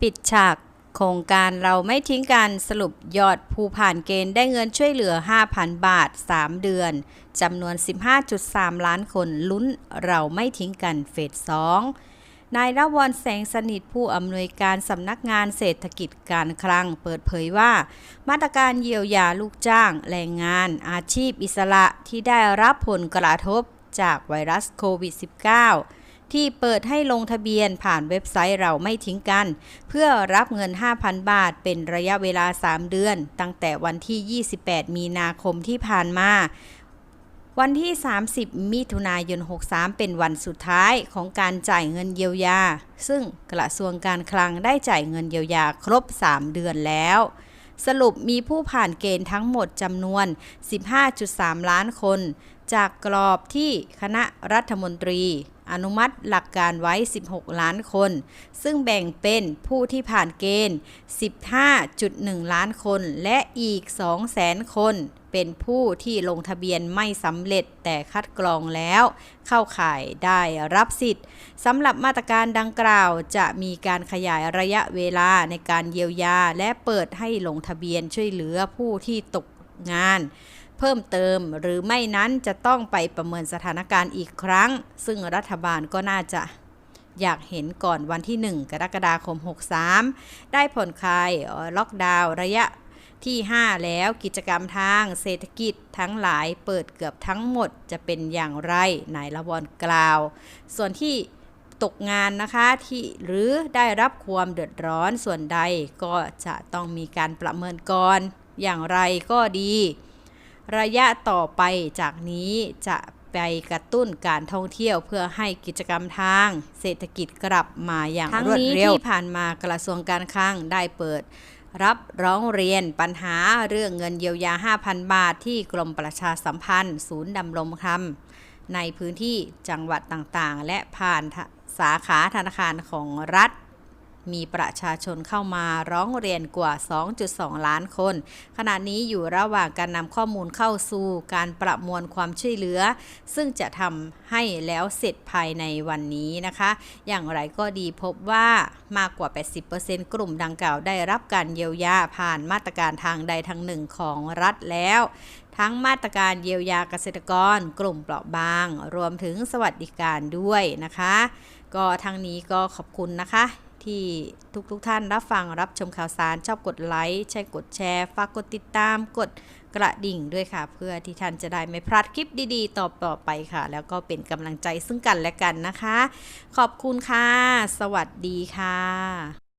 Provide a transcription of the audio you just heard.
ปิดฉาก โครงการเราไม่ทิ้งกันสรุปยอดผู้ผ่านเกณฑ์ได้เงินช่วยเหลือ 5,000 บาท 3 เดือนจำนวน 15.3 ล้านคนลุ้นเราไม่ทิ้งกันเฟส2นายรวรแสงสนิทผู้อำนวยการสำนักงานเศรษฐกิจการคลังเปิดเผยว่า มาตรการเยียวยาลูกจ้าง แรงงาน อาชีพอิสระที่ได้รับผลกระทบจากไวรัสโควิด -19 ที่เปิดให้ลงทะเบียนผ่านเว็บไซต์เราไม่ทิ้งกัน เพื่อรับเงิน 5,000 บาท เป็นระยะเวลา 3 เดือน ตั้งแต่วันที่ 28 มีนาคมที่ผ่านมาวันที่ 30 มิถุนายน 63 เป็นวันสุดท้ายของการจ่ายเงินเยียวยา ซึ่งกระทรวงการคลังได้จ่ายเงินเยียวยาครบ 3 เดือนแล้ว สรุปมีผู้ผ่านเกณฑ์ทั้งหมดจำนวน 15.3 ล้านคน จากกรอบที่คณะรัฐมนตรี อนุมัติหลักการไว้ 16 ล้านคน ซึ่งแบ่งเป็นผู้ที่ผ่านเกณฑ์ 15.1 ล้านคน และอีก 200,000 คน เป็นผู้ที่ลงทะเบียนไม่สำเร็จแต่คัดกรองแล้ว เข้าข่ายได้รับสิทธิ์สำหรับมาตรการดังกล่าวจะมีการขยายระยะเวลาในการเยียวยา และเปิดให้ลงทะเบียนช่วยเหลือผู้ที่ตกงาน เพิ่มเติม หรือไม่นั้นจะต้องไปประเมินสถานการณ์อีกครั้ง ซึ่งรัฐบาลก็น่าจะอยากเห็นก่อนวันที่ 1 กรกฎาคม 63 ได้ผ่อนคลายล็อกดาวน์ระยะที่ 5 แล้วกิจกรรมทางเศรษฐกิจทั้งหลายเปิดเกือบทั้งหมดจะเป็นอย่างไรนายละวรกล่าว ส่วนที่ตกงานนะคะที่หรือได้รับความเดือดร้อนส่วนใดก็จะต้องมีการประเมินก่อน อย่างไรก็ดี ระยะต่อไปจากนี้จะไปกระตุ้นการท่องเที่ยวเพื่อให้กิจกรรมทาง เศรษฐกิจกลับมาอย่างรวดเร็วที่ผ่านมากระทรวงการคลังได้เปิด รับร้องเรียนปัญหาเรื่องเงินเยียวยา 5,000 บาทที่กรมประชาสัมพันธ์ ศูนย์ดำรงธรรมในพื้นที่จังหวัดต่างๆ และผ่านสาขาธนาคารของรัฐ มีประชาชนเข้ามาร้องเรียนกว่า 2.2 ล้านคน ขณะนี้อยู่ระหว่างการนำข้อมูลเข้าสู่การประมวลความช่วยเหลือ ซึ่งจะทำให้แล้วเสร็จภายในวันนี้นะคะ อย่างไรก็ดีพบว่ามากกว่า 80%กลุ่มดังกล่าวได้รับการเยียวยาผ่านมาตรการทางใดทางหนึ่งของรัฐแล้วทั้งมาตรการเยียวยาเกษตรกร กลุ่มเปราะบาง รวมถึงสวัสดิการด้วยนะคะ ก็ทางนี้ก็ขอบคุณนะคะ ที่ทุกๆทท่านรับฟังรับชมข่าวสาร ชอบกดไลค์ใช่กดแชร์ ฝากกดติดตามกดกระดิ่งด้วยค่ะ เพื่อที่ท่านจะได้ไม่พลาดคลิปดีๆ ต่อๆไปค่ะ แล้วก็เป็นกำลังใจซึ่งกันและกันนะคะ ขอบคุณค่ะ สวัสดีค่ะ